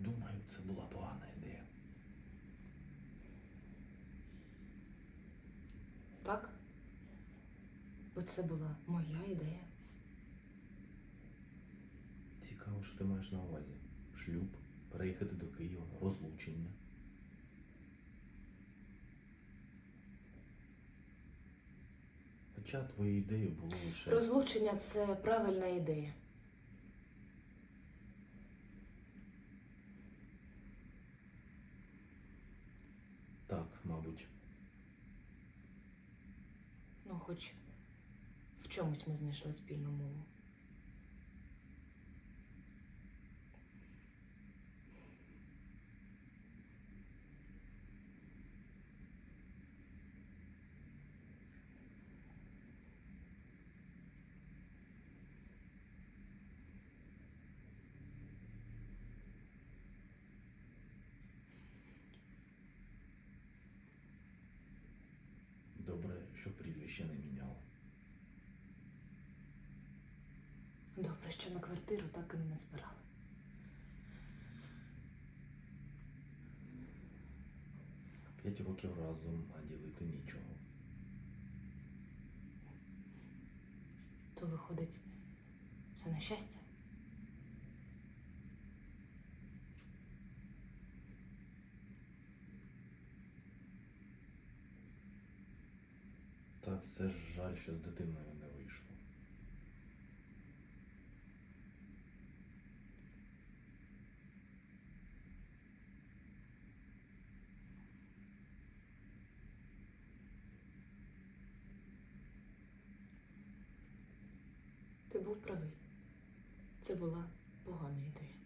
Думаю, це була погана ідея. Так? Бо це була моя ідея. Цікаво, що ти маєш на увазі. Шлюб, переїхати до Києва, розлучення. Хоча твоєю ідеєю було лише. Розлучення це правильна ідея. Так, мабуть. Ну, хоч в чомусь ми знайшли спільну мову. Добре, що прізвище не міняла. Добре, що на квартиру так і не збирали. П'ять років разом, а ділити нічого. То виходить, все на щастя. Так, все ж жаль, що з дитиною не вийшло. Ти був правий. Це була погана ідея.